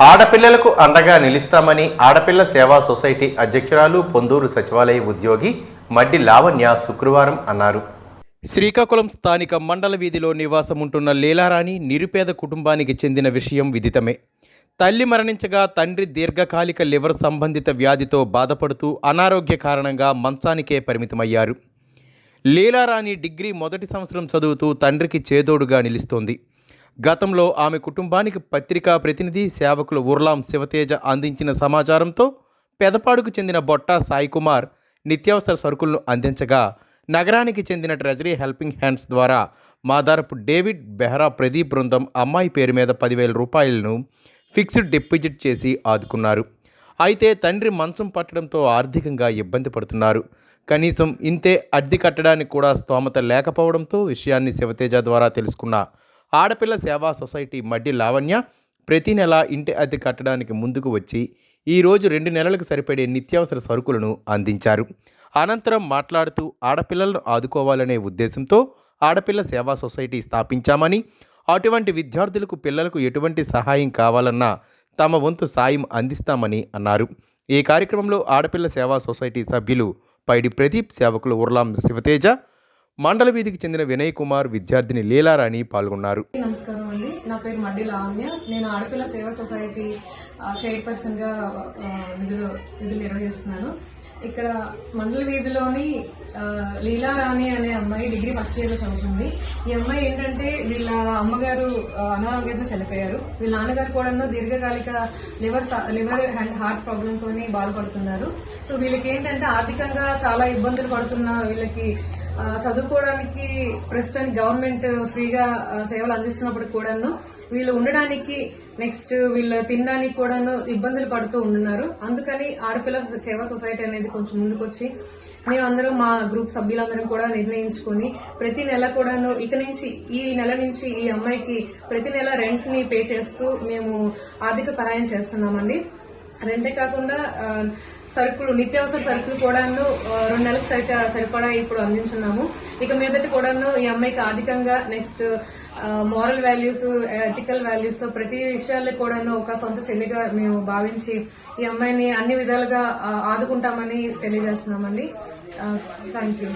ఆడపిల్లలకు అండగా నిలుస్తామని ఆడపిల్ల సేవా సొసైటీ అధ్యక్షురాలు పొందూరు సచివాలయ ఉద్యోగి మడ్డి లావణ్య శుక్రవారం అన్నారు. శ్రీకాకుళం స్థానిక మండల వీధిలో నివాసం ఉంటున్న లీలారాణి నిరుపేద కుటుంబానికి చెందిన విషయం విదితమే. తల్లి మరణించగా తండ్రి దీర్ఘకాలిక లివర్ సంబంధిత వ్యాధితో బాధపడుతూ అనారోగ్య కారణంగా మంచానికే పరిమితమయ్యారు. లీలారాణి డిగ్రీ మొదటి సంవత్సరం చదువుతూ తండ్రికి చేదోడుగా నిలుస్తోంది. గతంలో ఆమె కుటుంబానికి పత్రికా ప్రతినిధి సేవకులు ఉర్లాం శివతేజ అందించిన సమాచారంతో పెదపాడుకు చెందిన బొట్టా సాయికుమార్ నిత్యావసర సరుకులను అందించగా నగరానికి చెందిన ట్రెజరీ హెల్పింగ్ హ్యాండ్స్ ద్వారా మాదారపు డేవిడ్ బెహ్రా ప్రదీప్ బృందం అమ్మాయి పేరు మీద పదివేల రూపాయలను ఫిక్స్డ్ డిపాజిట్ చేసి ఆదుకున్నారు. అయితే తండ్రి మంచం పట్టడంతో ఆర్థికంగా ఇబ్బంది పడుతున్నారు. కనీసం ఇంతే అద్దె కట్టడానికి కూడా స్తోమత లేకపోవడంతో విషయాన్ని శివతేజ ద్వారా తెలుసుకున్న ఆడపిల్ల సేవా సొసైటీ మడ్డి లావణ్య ప్రతి నెల ఇంటి అద్దె కట్టడానికి ముందుకు వచ్చి ఈ రోజు రెండు నెలలకు సరిపడే నిత్యావసర సరుకులను అందించారు. అనంతరం మాట్లాడుతూ ఆడపిల్లలను ఆదుకోవాలనే ఉద్దేశంతో ఆడపిల్ల సేవా సొసైటీ స్థాపించామని అటువంటి విద్యార్థులకు పిల్లలకు ఎటువంటి సహాయం కావాలన్నా తమ వంతు సాయం అందిస్తామని అన్నారు. ఈ కార్యక్రమంలో ఆడపిల్ల సేవా సొసైటీ సభ్యులు పైడి ప్రదీప్ సేవకులు ఉర్లాం శివతేజ మండల వీధికి చెందిన వినయ్ కుమార్ విద్యార్థిని లీలారాణి పాల్గొన్నారు. నమస్కారం అండి. నా పేరు మడ్డి లావణ్య నేను ఆడపిల్ల సేవా సొసైటీ చైర్పర్సన్గా ఆ, విధులు విధులు నిర్వహిస్తున్నాను. ఇక్కడ మండల వీధిలోని లీలారాణి అనే అమ్మాయి డిగ్రీ ఫస్ట్ ఇయర్లో చదువుతుంది. ఈ అమ్మాయి ఏంటంటే వీళ్ళ అమ్మగారు అనారోగ్యంతో చనిపోయారు. వీళ్ళ నాన్నగారు కూడా దీర్ఘకాలిక liver liver and heart problem తోని బాధపడుతున్నారు. సో వీళ్ళకి ఏంటంటే ఆర్థికంగా చాలా ఇబ్బందులు పడుతున్న వీళ్ళకి చదువుకోవడానికి ప్రస్తుతానికి గవర్నమెంట్ ఫ్రీగా సేవలు అందిస్తున్నప్పుడు కూడాను వీళ్ళు ఉండడానికి నెక్స్ట్ వీళ్ళు తినడానికి కూడాను ఇబ్బందులు పడుతూ ఉంటున్నారు. అందుకని ఆడపిల్ల సేవా సొసైటీ అనేది కొంచెం ముందుకొచ్చి మేమందరం మా గ్రూప్ సభ్యులందరం కూడా నిర్ణయించుకొని ప్రతి నెల కూడాను ఇక నుంచి ఈ నెల నుంచి ఈ అమ్మాయికి ప్రతి నెల రెంట్ని పే చేస్తూ మేము ఆర్థిక సహాయం చేస్తున్నామండి. రెంటే కాకుండా సరుకులు నిత్యావసర సరుకులు కూడాను రెండు నెలలకు సరిత సరిపడా ఇప్పుడు అందించున్నాము. ఇక మీదటి కూడాను ఈ అమ్మాయికి అధికంగా next moral values ethical values ప్రతి విషయాల్లో కూడాను ఒక సొంత చెల్లిగా మేము భావించి ఈ అమ్మాయిని అన్ని విధాలుగా ఆదుకుంటామని తెలియజేస్తున్నామండి. Thank you